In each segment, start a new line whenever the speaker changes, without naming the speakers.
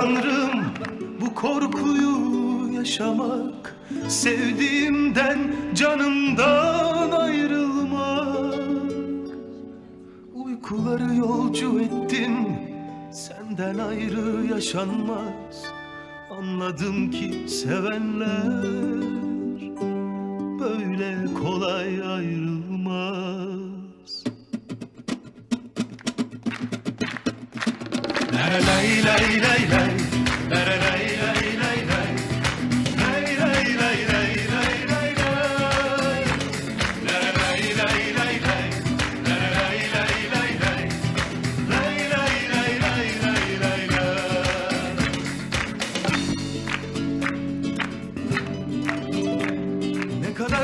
tanrım bu korkuyu yaşamak Sevdiğimden canımdan ayrılmak. Uykuları yolcu ettim Senden ayrı yaşanmaz. Anladım ki sevenler Böyle kolay ayrılmaz. Lay lay lay Lay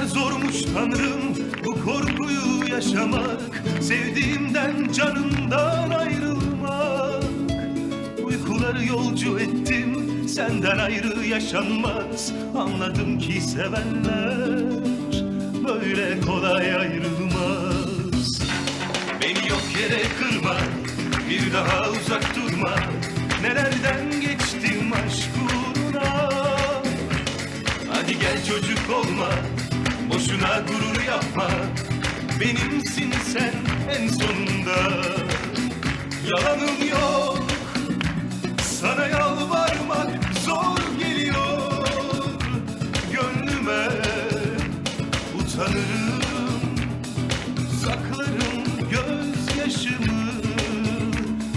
kadar zormuş tanrım. Bu korkuyu yaşamak Sevdiğimden canımdan ayrılmak. Uykuları yolcu ettim senden ayrı yaşanmaz. Anladım ki sevenler böyle kolay ayrılmaz. Beni yok yere kırma bir daha uzak durma. Nelerden geçtim aşk uğruna Hadi gel çocuk olma Boşuna gurur yapma. Benimsin sen en sonunda. Yalanım yok. Sana yalvarmak zor geliyor. Gönlüme utanırım. Saklarım gözyaşımı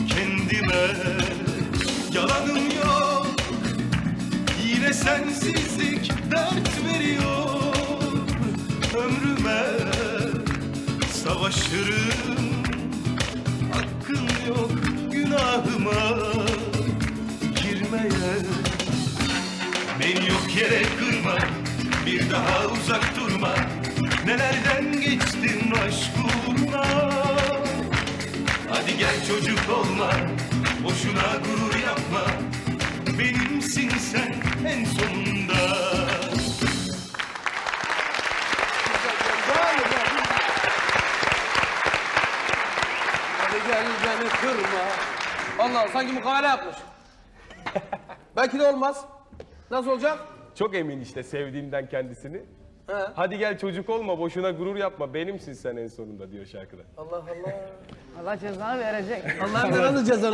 kendime. Yalanım yok. Yine sensizlik dert veriyor Ömrüme savaşırım. Hakkın yok günahıma girmeye. Beni yok yere kırma Bir daha uzak durma. Nelerden geçtim aşk uğruna Hadi gel çocuk olma Boşuna gurur yapma. Benimsin sen en sonunda
beni kırma. Allah sanki mukavele yapmış. Belki de olmaz. Nasıl olacak?
Çok emin işte sevdiğimden kendisini.
He.
Hadi gel çocuk olma boşuna gurur yapma benimsin sen en sonunda diyor şarkıda.
Allah Allah.
Allah cezanı verecek.
Allah nasıl cezanı